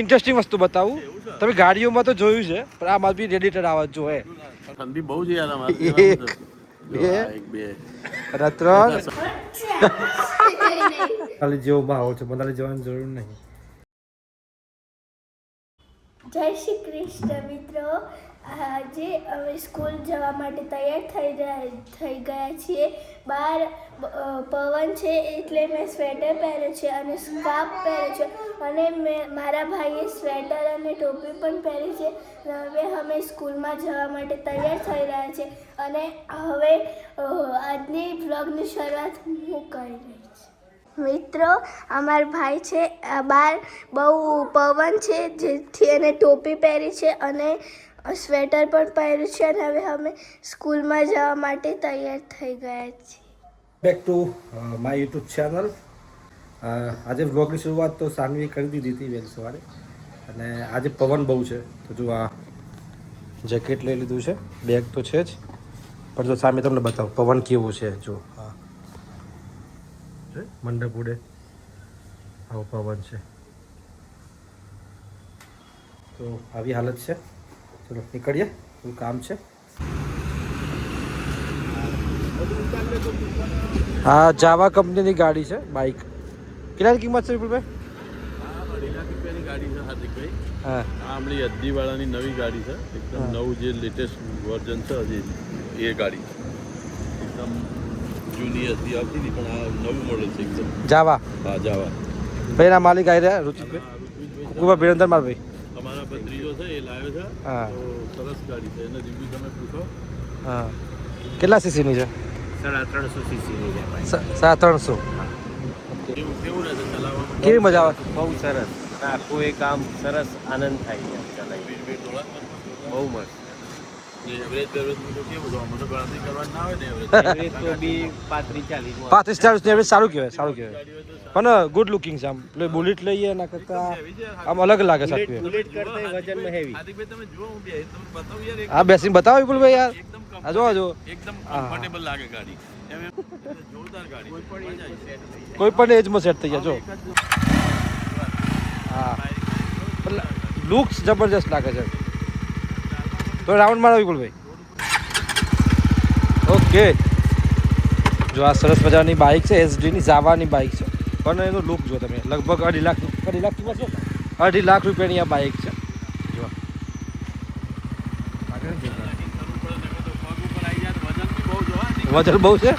Interesting વસ્તુ બતાવું. તમે ગાડીઓમાં તો જોયું છે પણ આમાં બી રેડિટર આવાજ જોવે. ઠંડી બહુ છે યાર અમારે એક, બે. આ બે. ત્રણ ખાલી જેવો ભાવ છે બધાને જવાની જરૂર નહીં. જય શ્રી કૃષ્ણ મિત્રો. આજે અમે સ્કૂલ જવા માટે તૈયાર થઈ રહ્યા થઈ ગયા છીએ. બહાર પવન છે એટલે મેં સ્વેટર પહેર્યું છે અને સ્કાર્ફ પહેર્યો છે. અને મેં, મારા ભાઈએ સ્વેટર અને ટોપી પણ પહેરી છે હવે અમે સ્કૂલમાં જવા માટે તૈયાર થઈ રહ્યા છે અને હવે આજની બ્લોગની શરૂઆત હું કરી રહી છું. મિત્રો, અમાર ભાઈ છે બાર બહુ પવન છે જેથી એને ટોપી પહેરી છે અને સ્વેટર પણ પહેર્યું છે અને હવે અમે સ્કૂલમાં જવા માટે તૈયાર થઈ ગયા છીએ. Back to my YouTube channel આજે બ્લોગની શરૂઆત તો સાનવી કરી દીધી હતી વહેલી સવારે. અને આજે પવન બહુ છે. તો જો આ જેકેટ લઈ લીધું છે. બેગ તો છે જ. પણ જો સામે તમને બતાવો, પવન કેવો છે જો હા? મંડપ ઉડે. આવો પવન છે. તો આવી હાલત છે. ચલો, નીકળીએ. થોડું કામ છે. આ જાવા કંપનીની ગાડી છે, બાઇક. કેટલાની કિંમત છે વિપુલભાઈ? હા આપણી અદ્દીવાળાની નવી ગાડી છે. એકદમ નવું જે લેટેસ્ટ વર્ઝન છે હજી એ ગાડી એકદમ જૂની અદ્દી આવતી હતી પણ આ નવું મોડલ છે એકદમ. જાવા. હા જાવા. ભાઈના માલિક આવી રહ્યા આ ઋત્વિજભાઈ મારભાઈ તમારા ભત્રીજો છે એ લાવ્યો છે. હા. સરસ ગાડી છે. એને રિવ્યુ તમે પૂછો. હા. કેટલા સીસીની છે? સાડા ત્રણસો સીસીની છે સાડા ત્રણસો. કેવું કેવું મજા આવે? બહુ સરસ. આખું એક આમ સરસ આનંદ થાય છે બહુ મસ્ત. પાંત્રીસ ચાલીસ પાંત્રીસ ચાલીસની એવરેજ સારું કહેવાય સારું કહેવાય. પણ ગુડ લુકિંગ છે આમ. પેલું બુલેટ લઈએ એના કરતાં આમ અલગ લાગે બુલેટ સાચું બુલેટ કરતા વજનમાં હેવી હાર્દિકભાઈ તમે જુઓ હું બે તમને બતાવું યાર હા બેસીને બતાવો વિપુલભાઈ યાર. એકદમ આ જો જો એકદમ હા. કમ્ફર્ટેબલ લાગે ગાડી. એમ એમ જોરદાર ગાડી કોઈ પણ કોઈ પણ એજમાં સેટ થઈ જાય જો હા. લુક્સ જબરજસ્ત લાગે છે. તો રાઉન્ડ મારો વિપુલભાઈ ઓકે જો આ સરસ મજાની બાઇક છે એસડીની જાવાની બાઇક છે. પણ એનો લુક જો તમે લગભગ અઢી લાખ અઢી લાખ કિંમત છે? અઢી લાખ રૂપિયાની આ બાઇક છે. જો વજન બહુ છે?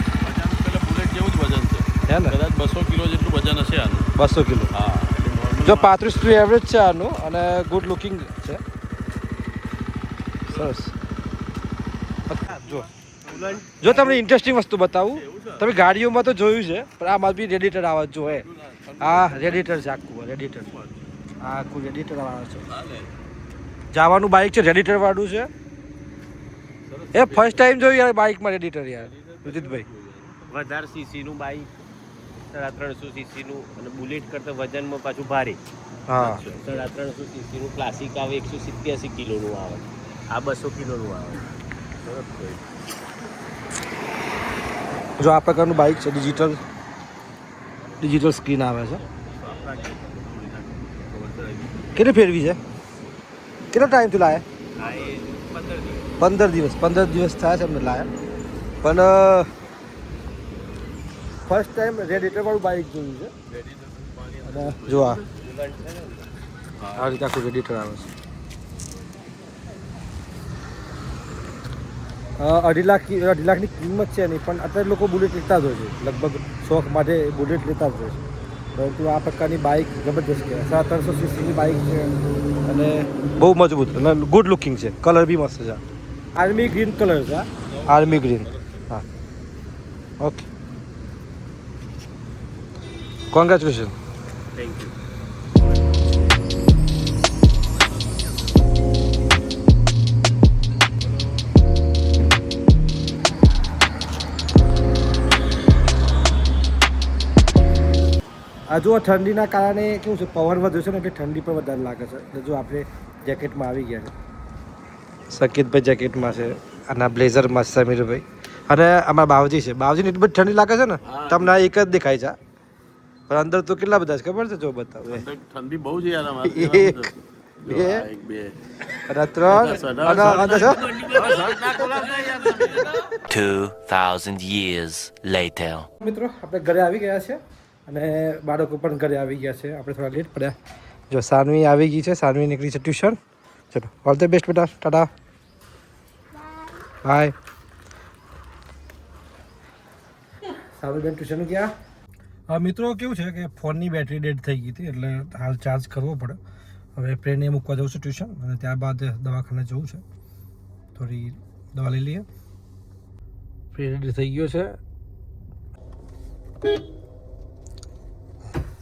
જેવું જ વજન છે હે ને? કદાચ બસો કિલો. જેટલું વજન હશે આનું બસો કિલો હા જો પાંત્રીસ એવરેજ છે આનું અને ગુડ લુકિંગ છે. સરસ જો. જો તમને ઇન્ટરેસ્ટિંગ વસ્તુ બતાવું. તમે ગાડીઓમાં તો જોયું છે પણ આમાં બી રેડિટર આવે જો એ આ રેડિટર છે આખું રેડિટર આ આખું રેડિટર આવે છે. જવાનું બાઇક છે રેડિટર વાળું છે. એ ફર્સ્ટ ટાઈમ જોયું યાર બાઇકમાં રેડિટર યાર રુજિતભાઈ વધારે સીસીનું બાઈક સાડા ત્રણસો સીસીનું અને બુલેટ કરતા વજનમાં પાછું ભારે. હા. સાડા ત્રણસો સીસીનું ક્લાસિક આવે એકસો સિત્યાસી કિલોનું આવે. આ બસો કિલોનું આવે. જો આ પ્રકારનું બાઇક છે ડિજિટલ ડિજિટલ સ્ક્રીન આવે છે. કેટલી ફેરવી છે? કેટલો ટાઈમથી લાયા? પંદર દિવસ. પંદર દિવસ થયા છે એમને લાયા. પણ ફર્સ્ટ ટાઈમ રેડિટરવાળું બાઇક જોયું છે. અને જો આ. આ રીતે આખું રેડિટર આવે છે. અઢી લાખ કી- અઢી લાખની કિંમત છે નહીં પણ અત્યારે લોકો બુલેટ લેતા જ હોય છે. લગભગ શોખ માટે બુલેટ લેતા જ હોય છે. પરંતુ આ પ્રકારની બાઇક જબરદસ્ત છે. સાત ત્રણસો સીસીની બાઇક છે. અને બહુ મજબૂત અને ગુડ લુકિંગ છે. કલર બી મસ્ત છે. આર્મી ગ્રીન કલર છે. Army green. હા. ઓકે કોંગ્રેચ્યુલેશન થેન્ક યુ જો ઠંડીના કારણે કેવું છે પવન વધ્યો છે ને એટલે ઠંડી પણ વધારે લાગે છે જો આપણે જેકેટમાં આવી ગયા છે સકીતભાઈ જેકેટમાં છે અને બ્લેઝરમાં છે સમીરભાઈ અને અમારા બાવજી છે બાવજીને એટલી બધી ઠંડી લાગે છે ને તમને એક જ દેખાય છે પણ અંદર તો કેટલા બધા છે ખબર છે જો બતાવે ઠંડી બહુ છે યાર અમારે એક, જો બે. આ બે અને ત્રણ અને અને છ. 2,000 years later. મિત્રો આપણે ઘરે આવી ગયા છે અને બાળકો પણ ઘરે આવી ગયા છે. આપણે થોડા લેટ પડ્યા. જો સાનવી આવી ગઈ છે. સાનવી નીકળી છે ટ્યુશન ચલો ઓલ ધ બેસ્ટ બેટા. ટાટા. બાય સાવલબેન ટ્યુશન ગયા? મિત્રો કેવું છે કે ફોનની બેટરી ડેડ થઈ ગઈ હતી એટલે હાલ ચાર્જ કરવો પડે. હવે પ્રેને મૂકવા જવું છે ટ્યુશન અને ત્યારબાદ દવાખાને જવું છે. થોડી દવા લઈ લઈએ. પ્રે થઈ ગયો છે.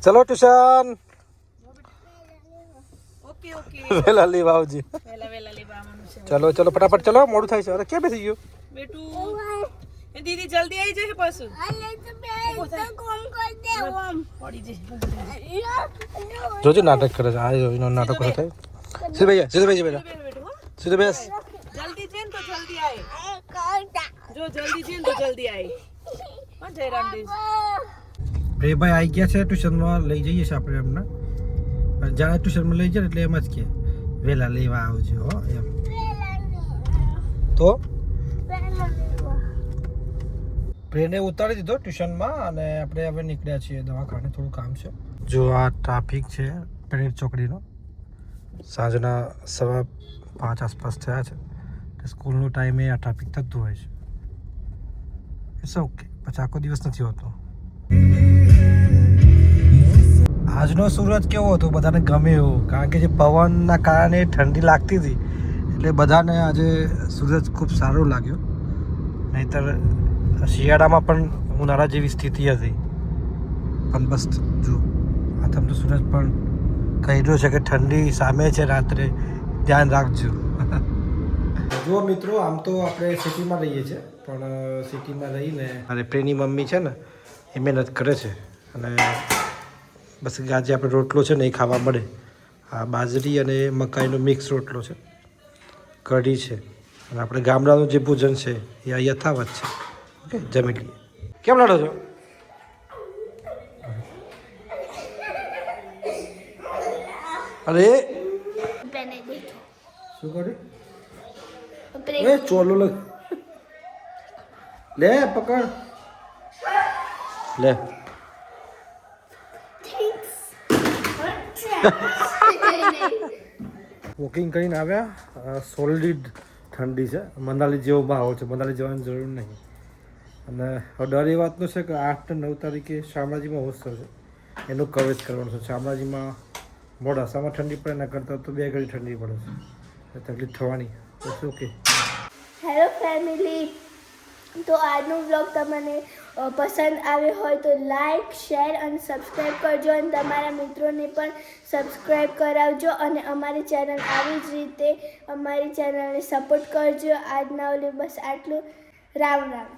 ચલો ટ્યુશન ઓકે ઓકે વેલા લેવા આવજી વહેલા વહેલા લેવા આવવાનું છે ચલો ચલો ફટાફટ ચલો મોડું થાય છે અરે ક્યાં બેસી ગયું બેટુ એ દીદી જલ્દી આવી જશે પાછું પડી જશે જોજો નાટક કરે છે આ જો એનો નાટક કરે થાય સીધે ભાઈ સીધે ભાઈ બેટા બેઠ બેઠું હો સીધે બેસ જલ્દી છે ને તો જલ્દી આય જો જલ્દી છે ને તો જલ્દી આય હા જયરામ દેશ એ ભાઈ આવી ગયા છે ટ્યુશનમાં લઈ જઈએ છીએ આપણે એમને. અને જ્યારે ટ્યુશનમાં લઈ જાય એટલે એમ જ કે વહેલા લેવા આવજો હો, એમ. તો? પ્રેને ઉતારી દીધો ટ્યુશનમાં અને આપણે હવે નીકળ્યા છીએ દવાખાને, થોડું કામ છે. જો આ ટ્રાફિક છે પ્રેમ ચોકડીનો. સાંજના સવા પાંચ આસપાસ થયા છે. સ્કૂલનો ટાઈમે આ ટ્રાફિક થતું હોય છે. ઇટ્સ ઓકે પછી આખો દિવસ નથી હોતો. આજનો સૂરજ કેવો હતો? બધાને ગમે એવો. કારણ કે જે પવનના કારણે ઠંડી લાગતી હતી. એટલે બધાને આજે સૂરજ ખૂબ સારો લાગ્યો. નહીતર શિયાળામાં પણ ઉનાળા જેવી સ્થિતિ હતી. પણ બસ જો, આ તો સૂરજ પણ કહી રહ્યો છે કે ઠંડી સામે છે રાત્રે. ધ્યાન રાખજો. જુઓ મિત્રો, આમ તો આપણે સિટીમાં રહીએ છીએ. પણ સિટીમાં રહીને અને પ્રેની મમ્મી છે ને, એ મહેનત કરે છે. અને બસ આજે આપણે રોટલો છે ને એ ખાવા મળે. આ બાજરી અને મકાઈનો મિક્સ રોટલો છે. કઢી છે. અને આપણે ગામડાનું જે ભોજન છે એ આ યથાવત છે. ઓકે જમી લઈએ કેમ લડો છો? અરે! શું કર્યું? એ ચોલો લગ લે પકડ. લે. વોકિંગ કરીને આવ્યા સોલિડ ઠંડી છે. મનાલી જેવો ભાવ છે. મનાલી જવાની જરૂર નહીં. અને ડર એ વાતનો છે કે આઠ નવ તારીખે શામળાજીમાં હોસ્ટેલ છે. એનું કવરેજ કરવાનું છે. શામળાજીમાં મોડાસામાં ઠંડી પડે, એના કરતાં તો બે ઘડી ઠંડી પડે છે. તકલીફ થવાની. ઓકે હેલો ફેમિલી તો આજનો વ્લોગ તમને પસંદ આવ્યો હોય તો લાઈક શેર અને સબસ્ક્રાઈબ કરજો અને તમારા મિત્રોને પણ સબસ્ક્રાઈબ કરાવજો અને અમારી ચેનલ આવી જ રીતે અમારી ચેનલને સપોર્ટ કરજો. આજના ઓલી બસ આટલું. રામ રામ.